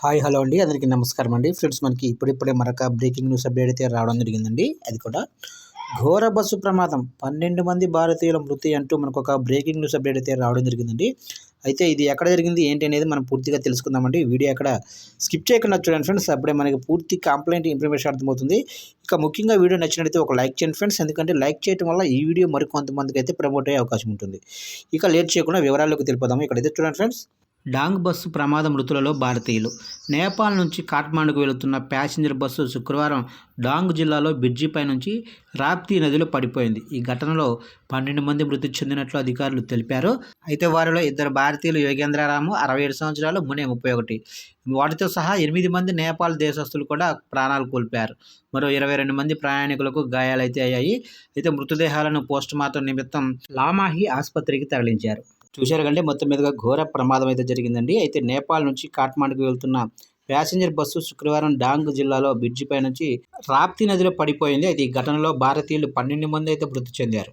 Hi hello అండి. అందరికీ నమస్కారం అండి. ఫ్రెండ్స్ మనకి ఇప్పుడిప్పుడే మరొక బ్రేకింగ్ న్యూస్ అప్డేట్ అయితే రావడం జరిగిందండి. అది కూడా ఘోర బస్సు ప్రమాదం. పన్నెండు మంది భారతీయుల మృతి అంటూ మనకు ఒక బ్రేకింగ్ న్యూస్ అప్డేట్ అయితే రావడం జరిగిందండి. అయితే ఇది ఎక్కడ జరిగింది ఏంటి అనేది మనం పూర్తిగా తెలుసుకుందామండి. వీడియో అక్కడ స్కిప్ చేయకుండా చూడండి ఫ్రెండ్స్. అప్పుడే మనకి పూర్తి కంప్లైంట్ ఇన్ఫర్మేషన్ అర్థమవుతుంది. ఇక ముఖ్యంగా వీడియో నచ్చినట్లయితే ఒక లైక్ చేయండి ఫ్రెండ్స్. ఎందుకంటే లైక్ చేయడం వల్ల ఈ వీడియో మరికొంతమందికి అయితే ప్రమోట్ అయ్యే అవకాశం ఉంటుంది. ఇక లేట్ చేయకుండా వివరాల్లోకి తెలిపోదాము ఇక్కడైతే చూడండి ఫ్రెండ్స్. డాంగ్ బస్సు ప్రమాద మృతులలో భారతీయులు. నేపాల్ నుంచి కాఠ్మాండుకు వెళుతున్న ప్యాసింజర్ బస్సు శుక్రవారం డాంగ్ జిల్లాలో బ్రిడ్జిపై నుంచి రాప్తీ నదిలో పడిపోయింది. ఈ ఘటనలో పన్నెండు మంది మృతి చెందినట్లు అధికారులు తెలిపారు. అయితే వారిలో ఇద్దరు భారతీయులు యోగేంద్రరాము అరవై ఏడు సంవత్సరాలు మునే ముప్పై ఒకటి. వాటితో సహా ఎనిమిది మంది నేపాల్ దేశస్తులు కూడా ప్రాణాలు కోల్పోయారు. మరో ఇరవై రెండు మంది ప్రయాణికులకు గాయాలైతే అయ్యాయి. అయితే మృతదేహాలను పోస్టుమార్టం నిమిత్తం లామాహి ఆసుపత్రికి తరలించారు. చూశారు కంటే మొత్తం మీదుగా ఘోర ప్రమాదం అయితే జరిగిందండి. అయితే నేపాల్ నుంచి కాఠ్మాండుకు వెళ్తున్న ప్యాసింజర్ బస్సు శుక్రవారం డాంగ్ జిల్లాలో బ్రిడ్జిపై నుంచి రాప్తి నదిలో పడిపోయింది. అయితే ఈ ఘటనలో భారతీయులు పన్నెండు మంది అయితే మృతి చెందారు.